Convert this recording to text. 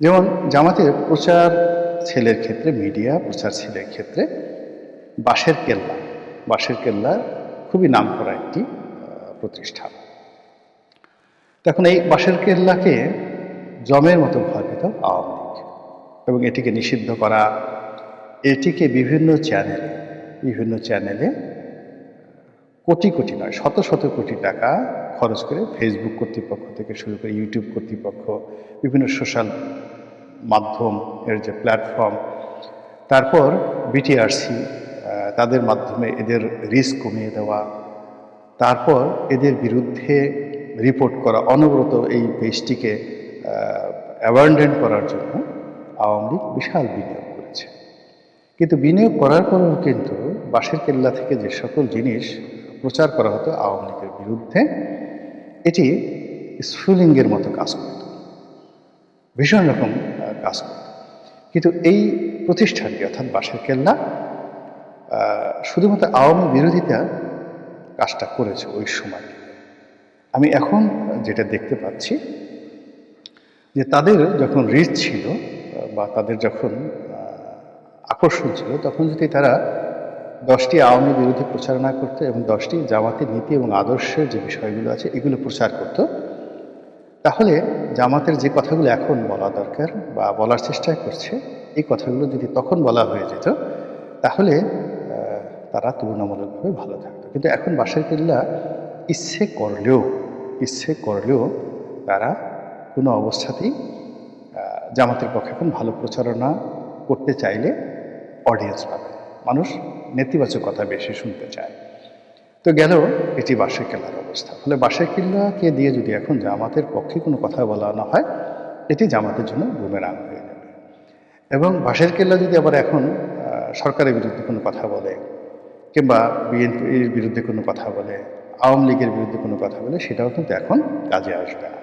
যেমন জামাতের প্রচার ছেলের ক্ষেত্রে, মিডিয়া প্রচার ছেলের ক্ষেত্রে বাঁশের কেল্লা বাঁশের কেল্লা খুবই নাম করা একটি প্রতিষ্ঠান। তখন এই বাঁশের কেল্লাকে জমের মতো ভয় পেত আওয়ামী লীগ এবং এটিকে নিষিদ্ধ করা, এটিকে বিভিন্ন চ্যানেলে বিভিন্ন চ্যানেলে কোটি কোটি নয়, শত শত কোটি টাকা খরচ করে ফেসবুক কর্তৃপক্ষ থেকে শুরু করে ইউটিউব কর্তৃপক্ষ, বিভিন্ন সোশ্যাল মাধ্যম এর যে প্ল্যাটফর্ম তারপর বিটিআরসি তাদের মাধ্যমে এদের রিস্ক কমিয়ে দেওয়া, তারপর এদের বিরুদ্ধে রিপোর্ট করা, অনবরত এই পেজটিকে অ্যাবান্ডেন্ট করার জন্য আওয়ামী লীগ বিশাল বিনিয়োগ করেছে। কিন্তু বিনিয়োগ করার পরেও কিন্তু বাঁশের কেল্লা থেকে যে সকল জিনিস প্রচার করা হতো আওয়ামী লীগের বিরুদ্ধে। এটি স্ফুলিঙ্গের মতো কাজ করত। ভীষণ রকম কাজ করত। কিন্তু এই প্রতিষ্ঠানটি, অর্থাৎ বাঁশের কেল্লা শুধুমাত্র আওয়ামী বিরোধিতা কাজটা করেছে ওই সময়। আমি এখন যেটা দেখতে পাচ্ছি, যে তাদের যখন রিচ ছিল, বা তাদের যখন আকর্ষণ ছিল, তখন যদি তারা দশটি আওয়ামী বিরুদ্ধে প্রচারণা করতো এবং দশটি জামাতের নীতি এবং আদর্শের যে বিষয়গুলো আছে, এগুলো প্রচার করতো। তাহলে জামাতের যে কথাগুলো এখন বলা দরকার বা বলার চেষ্টা করছে, এই কথাগুলো যদি তখন বলা হয়ে যেত, তাহলে তারা তুলনামূলকভাবে ভালো থাকতো। কিন্তু এখন বাসার কেল্লা ইচ্ছে করলেও ইচ্ছে করলেও তারা কোনো অবস্থাতেই জামাতের পক্ষে এখন ভালো প্রচারণা করতে চাইলে অডিয়েন্স পাবে মানুষ নেতিবাচক কথা বেশি শুনতে চায়। তো গেল এটি বাঁশের কেল্লার অবস্থা। ফলে বাঁশের কেল্লাকে দিয়ে যদি এখন জামাতের পক্ষে কোনো কথা বলানো হয়, এটি জামাতের জন্য বুমেরাং হয়ে যাবে। এবং বাঁশের কেল্লা যদি আবার এখন সরকারের বিরুদ্ধে কোনো কথা বলে, কিংবা বিএনপির বিরুদ্ধে কোনো কথা বলে, আওয়ামী লীগের বিরুদ্ধে কোনো কথা বলে, সেটাও কিন্তু এখন কাজে আসবে না।